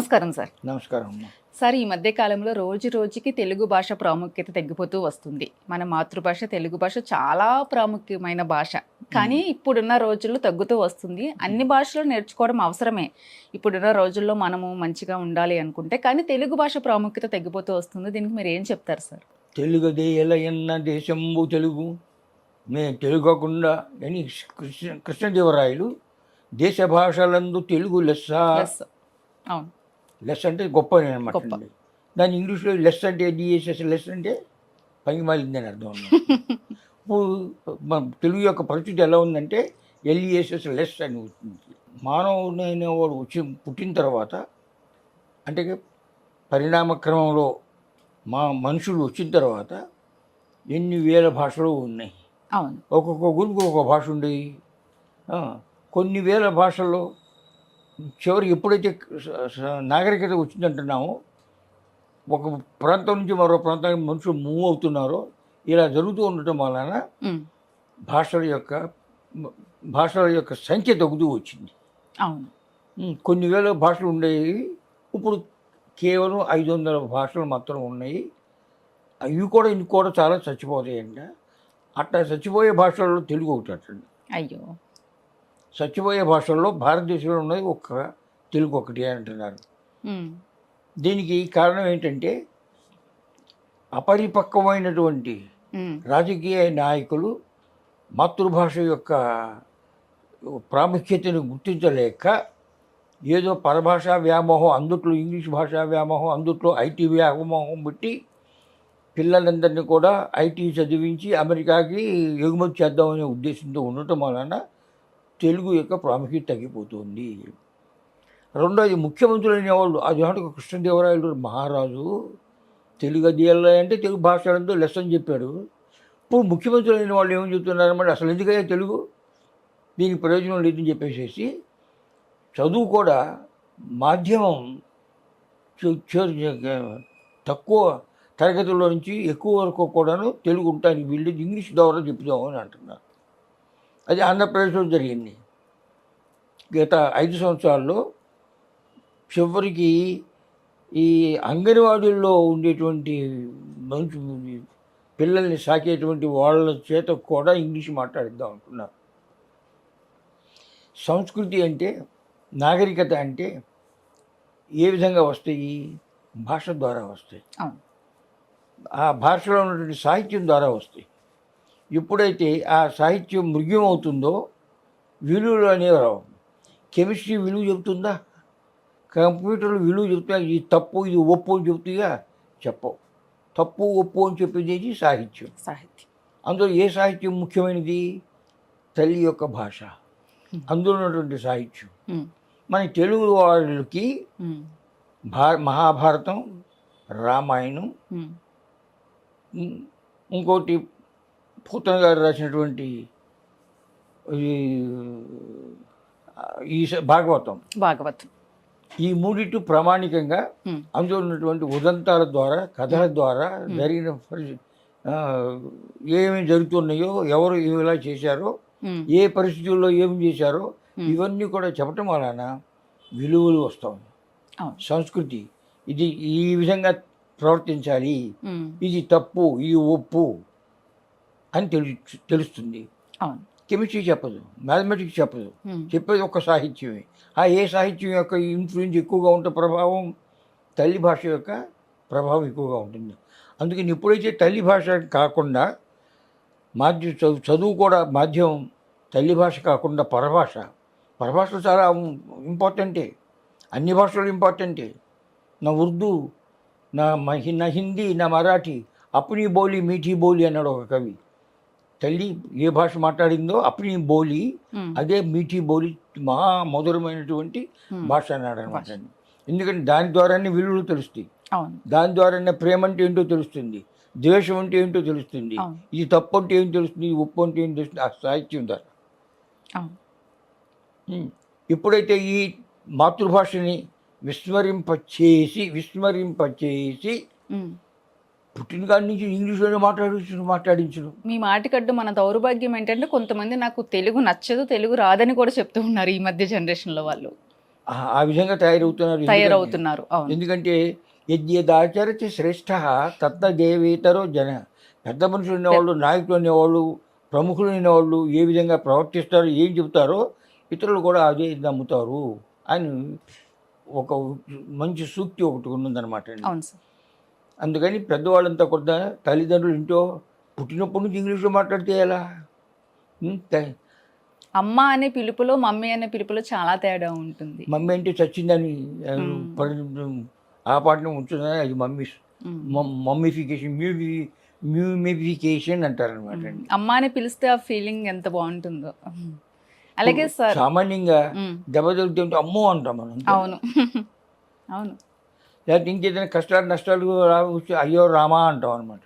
నమస్కారం సార్. నమస్కారం సార్ ఈ మధ్య కాలంలో రోజు రోజుకి తెలుగు భాష ప్రాముఖ్యత తగ్గిపోతూ వస్తుంది. మన మాతృభాష తెలుగు భాష చాలా ప్రాముఖ్యమైన భాష. కానీ ఇప్పుడున్న రోజుల్లో తగ్గుతూ వస్తుంది. అన్ని భాషలు నేర్చుకోవడం అవసరమే. ఇప్పుడున్న రోజుల్లో మనము మంచిగా ఉండాలి అనుకుంటే కానీ తెలుగు భాష ప్రాముఖ్యత తగ్గిపోతూ వస్తుంది. దీనికి మీరు ఏం చెప్తారు సార్? తెలుగుదే ఎలయన్న దేశంబు తెలుగు. మే తెలుగకుండా అని కృష్ణ కృష్ణదేవరాయలు దేశ భాషలందు తెలుగు లెస్స. అవును. లెస్ అంటే గొప్ప అనమాట. దాని ఇంగ్లీష్లో లెస్ అంటే డిఎస్ఎస్ లెస్ అంటే పని మాలింది అని అర్థం. ఇప్పుడు మన తెలుగు యొక్క పరిస్థితి ఎలా ఉందంటే ఎల్ఈఎస్ఎస్ లెస్ అని ఉంటుంది మానవుడైన వాడు వచ్చి పుట్టిన తర్వాత అంటే పరిణామ క్రమంలో మా మనుషులు వచ్చిన తర్వాత ఎన్ని వేల భాషలు ఉన్నాయి ఒక్కొక్క గురికి ఒక్కొక్క భాష ఉండేది ఆ, కొన్ని వేల భాషల్లో చివరికి ఎప్పుడైతే నాగరికత వచ్చిందంటున్నామో ఒక ప్రాంతం నుంచి మరో ప్రాంతానికి మనుషులు మూవ్ అవుతున్నారో ఇలా జరుగుతూ ఉండటం వలన. భాషల యొక్క భాషల యొక్క సంఖ్య తగ్గుతూ వచ్చింది. అవును. కొన్ని వేల భాషలు ఉండేవి ఇప్పుడు కేవలం ఐదు వందల భాషలు మాత్రం ఉన్నాయి. అవి కూడా ఇవి కూడా చాలా చచ్చిపోతాయండి అట్లా చచ్చిపోయే భాషల్లో తెలుగు ఒకటి అట్టండి అయ్యో. చచ్చిపోయే భాషల్లో భారతదేశంలో ఉన్నది ఒక్క తెలుగు ఒకటి అంటున్నారు ఉమ్. దీనికి కారణం ఏంటంటే అపరిపక్వమైనటువంటి. రాజకీయ నాయకులు మాతృభాష యొక్క ప్రాముఖ్యతను గుర్తించలేక ఏదో పరభాషా వ్యామోహం అందుట్లో ఇంగ్లీష్ భాషా వ్యామోహం అందుట్లో ఐటీ వ్యామోహం పెట్టి పిల్లలందరినీ కూడా ఐటీ చదివించి అమెరికాకి ఎగుమతి చేద్దామనే ఉద్దేశంతో ఉండటం వలన తెలుగు యొక్క ప్రాముఖ్యత తగ్గిపోతుంది రెండోది ముఖ్యమంత్రులు అనేవాళ్ళు అది కృష్ణదేవరాయలు మహారాజు తెలుగు అధ్యాయులు అంటే తెలుగు భాషలంతో లెసన్ చెప్పాడు. ఇప్పుడు ముఖ్యమంత్రులు అయిన వాళ్ళు ఏమని చెప్తున్నారన్నమాట అసలు ఎందుకయ్యా తెలుగు? దీనికి ప్రయోజనం లేదని చెప్పేసేసి చదువు కూడా మాధ్యమం తక్కువ తరగతుల్లో నుంచి ఎక్కువ వరకు కూడాను తెలుగు ఉంటానికి వీళ్ళు ఇంగ్లీష్ ద్వారా చెప్తామని అంటున్నారు. అది ఆంధ్రప్రదేశ్లో జరిగింది. గత ఐదు సంవత్సరాల్లో చివరికి ఈ అంగన్వాడీల్లో ఉండేటువంటి మంచి పిల్లల్ని సాకేటువంటి వాళ్ళ చేత కూడా ఇంగ్లీష్ మాట్లాడిద్దాం అనుకున్నారు. సంస్కృతి అంటే నాగరికత అంటే ఏ విధంగా వస్తాయి? భాష ద్వారా వస్తాయి. ఆ భాషలో ఉన్నటువంటి సాహిత్యం ద్వారా వస్తాయి. ఎప్పుడైతే ఆ సాహిత్యం మృగ్యం అవుతుందో విలువలు అనేవి రావు. కెమిస్ట్రీ విలువ చెబుతుందా? కంప్యూటర్లు విలువ చెబుతా ఇది తప్పు ఇది ఒప్పు అని చెబుతాయా చెప్పవు. తప్పు ఒప్పు అని చెప్పేది సాహిత్యం. సాహిత్యం. అందులో ఏ సాహిత్యం ముఖ్యమైనది? తల్లి యొక్క భాష. అందులో ఉన్నటువంటి సాహిత్యం. మన తెలుగు వాళ్ళకి. భా మహాభారతం రామాయణం ఇంకోటి పూతన గారు రాసినటువంటి ఈ భాగవతం భాగవతం ఈ మూడిటి ప్రామాణికంగా. అందులో ఉన్నటువంటి ఉదంతాల ద్వారా కథల ద్వారా జరిగిన ఏమేమి జరుగుతున్నాయో ఎవరు ఇలా చేశారో. ఏ పరిస్థితుల్లో ఏం చేశారో. ఇవన్నీ కూడా చెప్పటం వలన విలువలు అవును సంస్కృతి ఇది ఈ విధంగా ప్రవర్తించాలి. ఇది తప్పు ఇది ఒప్పు అని తెలు తెలుస్తుంది. కెమిస్ట్రీ చెప్పదు మ్యాథమెటిక్స్ చెప్పదు. చెప్పేది ఒక సాహిత్యమే. ఆ ఏ సాహిత్యం యొక్క ఇన్ఫ్లుయెన్స్ ఎక్కువగా ఉంటే ప్రభావం తల్లి భాష యొక్క ప్రభావం ఎక్కువగా ఉంటుంది. అందుకని ఎప్పుడైతే తల్లి భాష కాకుండా మాధ్య చదువు చదువు కూడా మాధ్యమం తల్లి భాష కాకుండా పరభాష పరభాషలు చాలా ఇంపార్టెంటే. అన్ని భాషలు ఇంపార్టెంటే. నా ఉర్దూ నా మహి నా హిందీ నా మరాఠీ అప్ని బోలి మీఠీ బోలి అన్నాడు ఒక కవి. తల్లి ఏ భాష మాట్లాడిందో అప్ని బోలి ఉమ్. అదే మీఠీ బోలి మహా మధురమైనటువంటి. భాష అన్నాడు అనమాట ఎందుకంటే దాని ద్వారానే విలువలు తెలుస్తాయి దాని ద్వారానే ప్రేమ అంటే ఏంటో తెలుస్తుంది ద్వేషం అంటే ఏంటో తెలుస్తుంది. ఇది తప్పు అంటే ఏం తెలుస్తుంది ఇది ఒప్పు అంటే ఏం తెలుస్తుంది ఆ సాహిత్యం ద్వారా. ఎప్పుడైతే ఈ మాతృభాషని విస్మరింపచేసి విస్మరింపచేసి. పుట్టిన కాడి నుంచి ఇంగ్లీష్లోనే మాట్లాడించు మాట్లాడించడం మీ మాటికడ్డు మన దౌర్భాగ్యం ఏంటంటే కొంతమంది నాకు తెలుగు నచ్చదు తెలుగు రాదని కూడా చెప్తూ ఉన్నారు ఈ మధ్య జనరేషన్లో వాళ్ళు. ఆ- విధంగా తయారవుతున్నారు. ఎందుకంటే- తయారవుతున్నారు ఎందుకంటే యద్యదాచరతి శ్రేష్ఠ తత్తదేవేతరో జన పెద్ద మనుషులు అనేవాళ్ళు నాయకులు అనేవాళ్ళు ప్రముఖులు అనేవాళ్ళు ఏ విధంగా ప్రవర్తిస్తారో ఏం చెబుతారో ఇతరులు కూడా అదే నమ్ముతారు అని ఒక మంచి సూక్తి ఒకటి ఉందన్నమాట అండి. అవును సార్. అందుకని పెద్దవాళ్ళంతా కూడా తల్లిదండ్రులు ఇంటో పుట్టినప్పటి నుంచి ఇంగ్లీష్లో మాట్లాడితే ఎలా? అమ్మ అనే పిలుపులో మమ్మీ అనే పిలుపులో చాలా తేడా ఉంటుంది. మమ్మీ అంటే చచ్చిందని ఆ, పాటను ఉంటుందని అది మమ్మీ. మమ్మిఫికేషన్ మ్యూమి మ్యూమిఫికేషన్ అంటారనమాట అండి. అమ్మ అని పిలిస్తే ఆ ఫీలింగ్ ఎంత బాగుంటుందో. అలాగే సార్. సామాన్యంగా. దెబ్బ తగిలితే అమ్మో అంటాం మనం. అవును. అవును. లేకపోతే ఇంకేదైనా కష్టాలు నష్టాలు అయ్యో రామా అంటాం అనమాట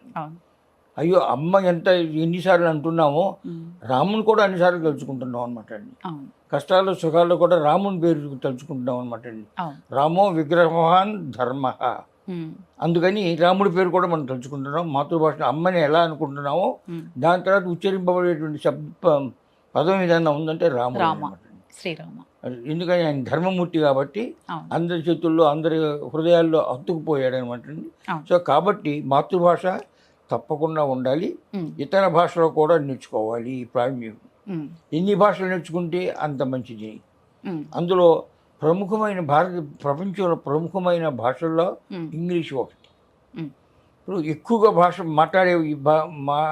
అయ్యో అమ్మ ఎంత ఎన్నిసార్లు అంటున్నామో. రాముని కూడా అన్నిసార్లు తలుచుకుంటున్నాం అనమాట అండి. కష్టాలు సుఖాల్లో కూడా రాముని పేరు తలుచుకుంటున్నాం అనమాట అండి. రామో విగ్రహవాన్ ధర్మ. అందుకని రాముడి పేరు కూడా మనం తలుచుకుంటున్నాం. మాతృభాష అమ్మని ఎలా అనుకుంటున్నామో. దాని తర్వాత ఉచ్చరింపబడేటువంటి శబ్ద పదం ఏదైనా ఉందంటే రాముడు. శ్రీరామ. ఎందుకని ఆయన ధర్మమూర్తి కాబట్టి అందరి చేతుల్లో అందరి హృదయాల్లో అతుకుపోయాడు అనమాట. సో కాబట్టి మాతృభాష తప్పకుండా ఉండాలి. ఇతర భాషలో కూడా నేర్చుకోవాలి ఈ ప్రావీణ్యం. ఎన్ని భాషలు నేర్చుకుంటే అంత మంచిది. అందులో ప్రముఖమైన భారత ప్రపంచంలో ప్రముఖమైన భాషల్లో. ఇంగ్లీష్ ఒకటి. ఇప్పుడు ఎక్కువగా భాష మాట్లాడే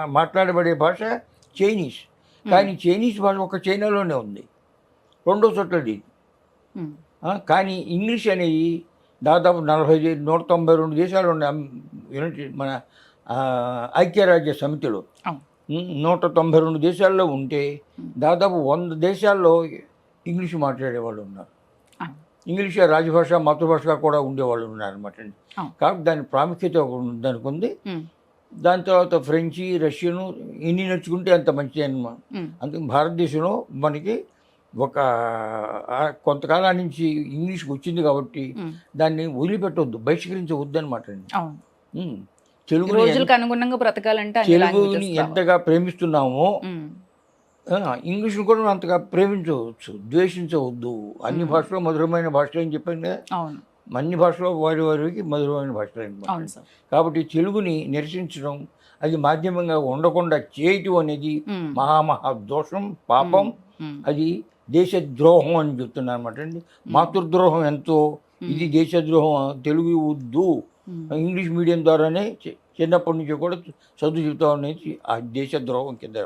మాట్లాడబడే భాష చైనీస్ కానీ చైనీస్ భాష ఒక చైనాలోనే ఉంది రెండో చోట్ల లేదు కానీ ఇంగ్లీష్ అనేది దాదాపు నలభై నూట తొంభై రెండు దేశాలు ఉన్నాయి అమ్- యూనిట్ మన ఐక్యరాజ్య సమితిలో. నూట తొంభై రెండు దేశాల్లో ఉంటే దాదాపు వంద దేశాల్లో ఇంగ్లీష్ మాట్లాడేవాళ్ళు ఉన్నారు. ఇంగ్లీష్ రాజభాష మాతృభాషగా కూడా ఉండేవాళ్ళు ఉన్నారు అనమాట అండి. కాబట్టి దాని ప్రాముఖ్యత దానికి ఉంది. దాని తర్వాత ఫ్రెంచి రష్యను ఇన్ని నేర్చుకుంటే అంత మంచిది అనమాట. అందుకే భారతదేశంలో మనకి ఒక కొంతకాలం నుంచి ఇంగ్లీష్కి వచ్చింది కాబట్టి. దాన్ని వదిలిపెట్టవద్దు బహిష్కరించవద్దు అనమాట తెలుగుని రోజులకు అనుగుణంగా బ్రతకాలంటే తెలుగుని. ఎంతగా ప్రేమిస్తున్నామో ఇంగ్లీష్ను కూడా అంతగా ప్రేమించవచ్చు ద్వేషించవద్దు. అన్ని భాషలో మధురమైన భాషలు అని చెప్పాను కదా అన్ని భాషలో వారి వారికి మధురమైన భాషలు కాబట్టి తెలుగుని నిరసించడం అది మాధ్యమంగా ఉండకుండా చేయటం అనేది. మహామహా దోషం పాపం. అది దేశద్రోహం అని చెప్తున్నారు అనమాట అండి మాతృద్రోహం ఎంతో? ఇది దేశద్రోహం తెలుగు వద్దు. ఉమ్. ఇంగ్లీష్ మీడియం ద్వారానే చిన్నప్పటి నుంచి కూడా చదువు చెబుతా అనేది ఆ దేశద్రోహం కింద.